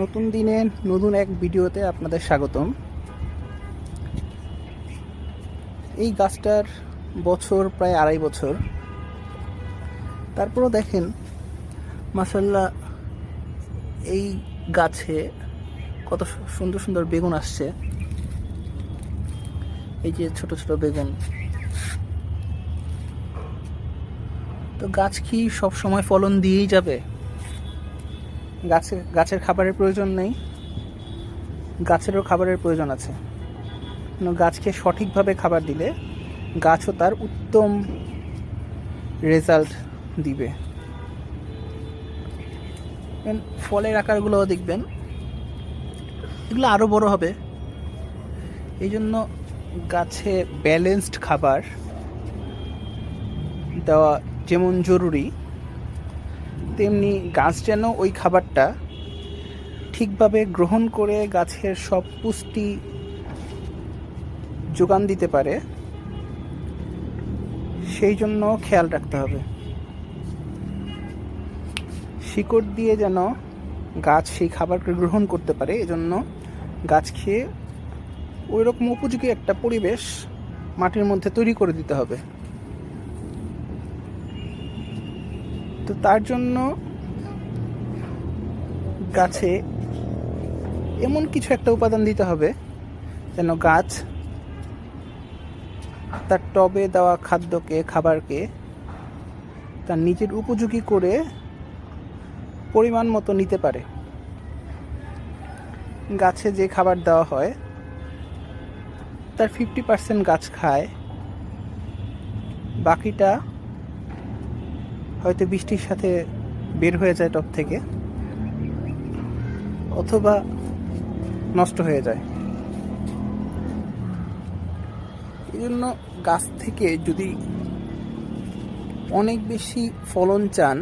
নতুন দিনে নতুন এক ভিডিওতে আপনাদের স্বাগতম। এই গাছটার বছর প্রায় আড়াই বছর। তারপরও দেখেন মাসাল্লাহ এই গাছে কত সুন্দর সুন্দর বেগুন আসছে। এই যে ছোট ছোট বেগুন। তো গাছ কি সব সময় ফলন দিয়েই যাবে? গাছে, গাছের খাবারের প্রয়োজন নেই। গাছেরও খাবারের প্রয়োজন আছে। গাছকে সঠিকভাবে খাবার দিলে গাছও তার উত্তম রেজাল্ট দিবে। ফলের আকারগুলোও দেখবেন। এগুলো আরও বড় হবে। এই জন্য গাছে ব্যালেন্সড খাবার দেওয়া যেমন জরুরি। তেমনি গাছ যেন ওই খাবারটা ঠিকভাবে গ্রহণ করে গাছের সব পুষ্টি যোগান দিতে পারে, সেই জন্য খেয়াল রাখতে হবে। শিকড় দিয়ে যেন গাছ সেই খাবারকে গ্রহণ করতে পারে, এজন্য গাছ খেয়ে ওই রকম উপযোগী একটা পরিবেশ মাটির মধ্যে তৈরি করে দিতে হবে। তো তার জন্য গাছে এমন কিছু একটা উপাদান দিতে হবে, যেন গাছ তার টবে দেওয়া খাদ্যকে, খাবারকে তার নিজের উপযোগী করে পরিমাণ মতো নিতে পারে। গাছে যে খাবার দেওয়া হয়, তার ফিফটি পার্সেন্ট গাছ খায়, বাকিটা হয়তো বৃষ্টির সাথে বের হয়ে যায় টপ থেকে, অথবা নষ্ট হয়ে যায়। এই জন্য গাছ থেকে যদি অনেক বেশি ফলন চান,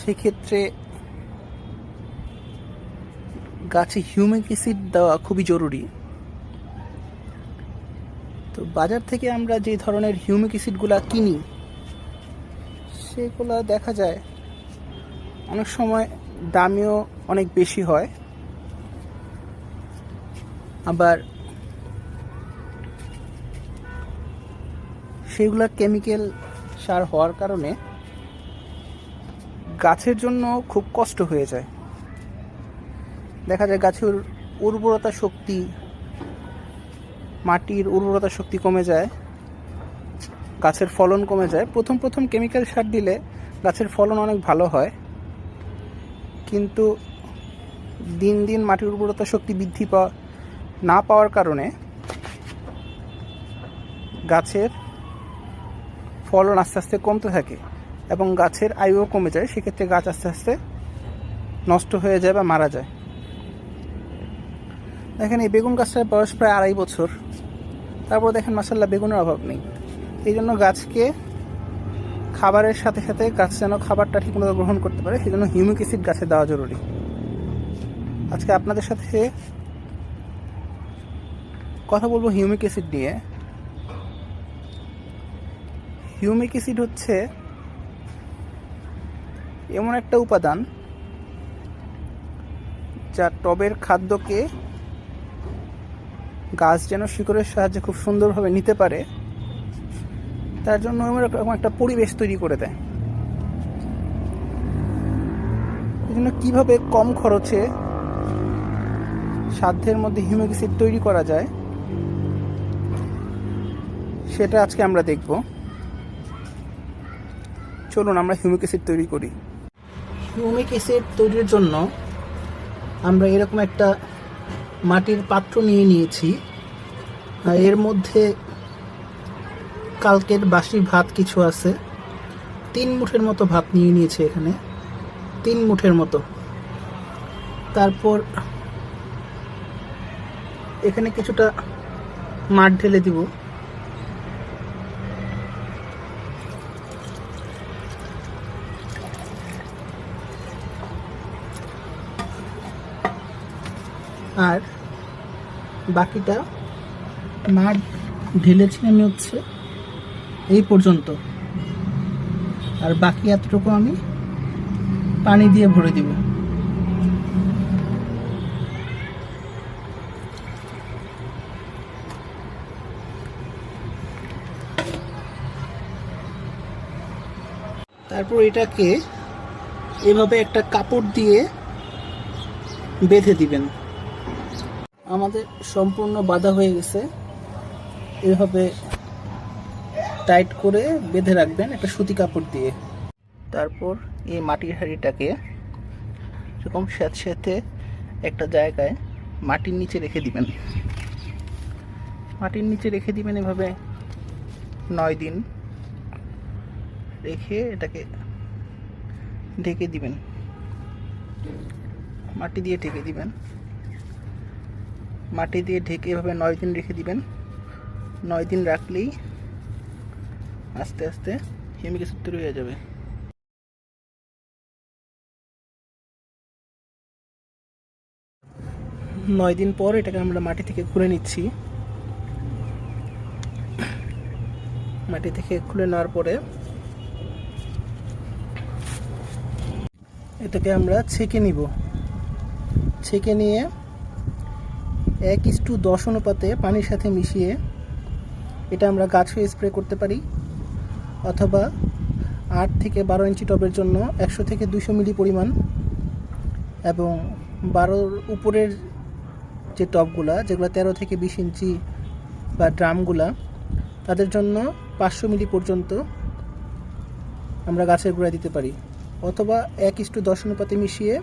সেক্ষেত্রে গাছে হিউমিক অ্যাসিড দেওয়া খুবই জরুরি। তো বাজার থেকে আমরা যে ধরনের হিউমিক অ্যাসিডগুলো কিনি সেগুলো দেখা যায়, অনেক সময় দামিও অনেক বেশি হয়। আবার সেগুলা কেমিক্যাল সার হওয়ার কারণে গাছের জন্য খুব কষ্ট হয়ে যায়। দেখা যায় গাছের উর্বরতা শক্তি, মাটির উর্বরতা শক্তি কমে যায়। গাছের ফলন কমে যায়। প্রথম প্রথম কেমিক্যাল সার দিলে গাছের ফলন অনেক ভালো হয়। কিন্তু দিন দিন মাটির উর্বরতা শক্তি বৃদ্ধি পাওয়া না পাওয়ার কারণে গাছের ফলন আস্তে আস্তে কমতে থাকে এবং গাছের আয়ুও কমে যায়। সেক্ষেত্রে গাছ আস্তে আস্তে নষ্ট হয়ে যায় বা মারা যায়। দেখেন এই বেগুন গাছটার বয়স প্রায় আড়াই বছর। তারপর দেখেন মাসাল্লাহ বেগুনের অভাব নেই। এই জন্য গাছকে খাবারের সাথে সাথে গাছ যেন খাবারটা ঠিকমতো গ্রহণ করতে পারে সেই জন্য হিউমিক অ্যাসিড গাছে দেওয়া জরুরি। আজকে আপনাদের সাথে কথা বলব হিউমিক অ্যাসিড নিয়ে। হিউমিক অ্যাসিড হচ্ছে এমন একটা উপাদান যা টবের খাদ্যকে গাছ যেন শিকড়ের সাহায্যে খুব সুন্দরভাবে নিতে পারে তার জন্য এরকম একটা পরিবেশ তৈরি করে দেয়। এই জন্য কীভাবে কম খরচে সাধ্যের মধ্যে হিউমিক অ্যাসিড তৈরি করা যায়, সেটা আজকে আমরা দেখব। চলুন আমরা হিউমিক অ্যাসিড তৈরি করি। হিউমিক অ্যাসিড তৈরির জন্য আমরা এরকম একটা মাটির পাত্র নিয়ে নিয়েছি। এর মধ্যে কালকের বাসি ভাত কিছু আছে। তিন মুঠের মতো ভাত নিয়ে নিয়েছে এখানে। তিন মুঠের মতো। তারপর এখানে কিছুটা মাঠ ঢেলে দিব। আর বাকিটা মাঠ ঢেলেছি আমি হচ্ছে। এই পর্যন্ত। আর বাকি এতটুকু আমি পানি দিয়ে ভরে দিব। তারপর এটাকে এভাবে একটা কাপড় দিয়ে বেঁধে দিবেন। আমাদের সম্পূর্ণ বাধা হয়ে গেছে। এভাবে টাইট করে বেঁধে রাখবেন একটা সুতি কাপড় দিয়ে। তারপর এই মাটির হাঁড়িটাকে এরকম স্যাঁতস্যাঁতে একটা জায়গায় মাটির নিচে রেখে দিবেন। মাটির নিচে রেখে দিবেন এভাবে নয় দিন। রেখে এটাকে ঢেকে দিবেন। মাটি দিয়ে ঢেকে দিবেন। মাটি দিয়ে ঢেকে এভাবে নয় দিন রেখে দিবেন। নয় দিন রাখলেই আস্তে আস্তে হিমিক অ্যাসিড তৈরি হয়ে যাবে। নয় দিন পর এটাকে আমরা মাটি থেকে খুলে নিচ্ছি। মাটি থেকে খুলে নেওয়ার পরে এটাকে আমরা ছেঁকে নিব। ছেঁকে নিয়ে এক ইস্টু দশ অনুপাতে পানির সাথে মিশিয়ে এটা আমরা গাছে স্প্রে করতে পারি। অথবা আট থেকে বারো ইঞ্চি টবের জন্য একশো থেকে দুশো মিলি পরিমাণ এবং বারোর উপরের যে টবগুলা যেগুলো তেরো থেকে বিশ ইঞ্চি বা ড্রামগুলা, তাদের জন্য পাঁচশো মিলি পর্যন্ত আমরা গাছের গোড়ায় দিতে পারি। অথবা এক ইস্টু দশ অনুপাতে মিশিয়ে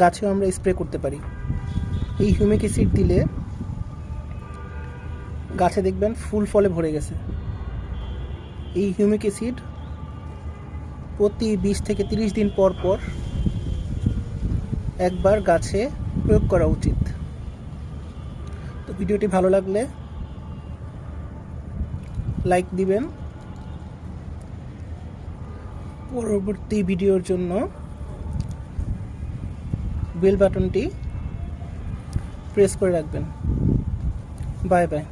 গাছেও আমরা স্প্রে করতে পারি। এই হিউমিক অ্যাসিড দিলে গাছে দেখবেন ফুল ফলে ভরে গেছে। এই হিউমিক অ্যাসিড প্রতি বিশ থেকে তিরিশ দিন পর পর একবার গাছে প্রয়োগ করা উচিত। তো ভিডিওটি ভালো লাগলে লাইক দিবেন। পরবর্তী ভিডিওর জন্য বেল বাটনটি প্রেস করে রাখবেন। Bye bye